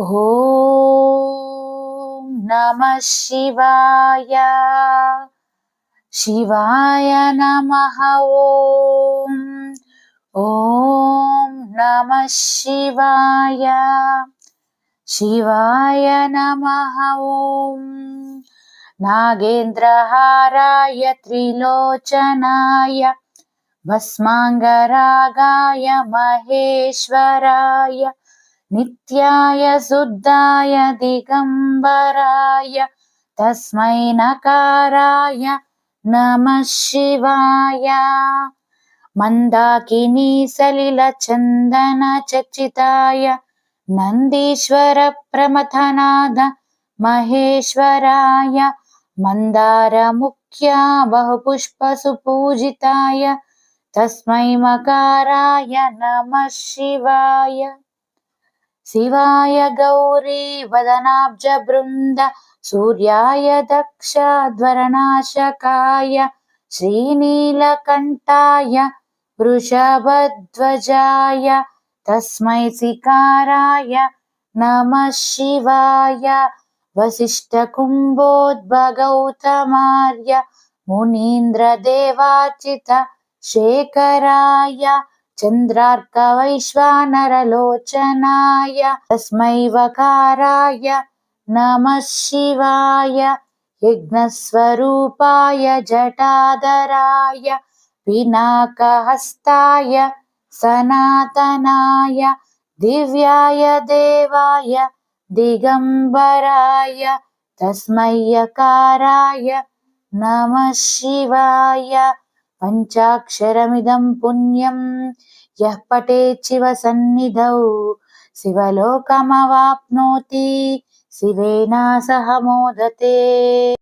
ॐ नमः शिवाय। शिवाय नमः ॐ। ॐ नमः शिवाय। शिवाय नमः ॐ। नागेन्द्रहाराय त्रिलोचनाय। भस्माङ्गरागाय महेश्वराय नित्याय शुद्धाय दिगम्बराय तस्मै नकाराय नमः शिवाय मन्दाकिनी सलिलचन्दनचर्चिताय नन्दीश्वरप्रमथनाद महेश्वराय मन्दारमुख्या बहुपुष्पसुपूजिताय तस्मै मकाराय नमः शिवाय शिवाय गौरी वदनाब्जबृन्द सूर्याय दक्षध्वरनाशकाय श्रीनीलकण्ठाय वृषभध्वजाय तस्मै सिकाराय नमः शिवाय वसिष्ठकुम्भोद्भगौतमार्य मुनीन्द्रदेवाचित शेखराय चन्द्रार्कवैश्वानरलोचनाय तस्मै वकाराय नमः शिवाय यज्ञस्वरूपाय जटाधराय पिनाकहस्ताय सनातनाय दिव्याय देवाय दिगम्बराय तस्मै यकाराय नमः शिवाय పంచాక్షరమిదం పుణ్యం. యః పటే శివ సన్నిధౌ. శివలోకమవాప్నోతి. శివేనా సహ మోదతే.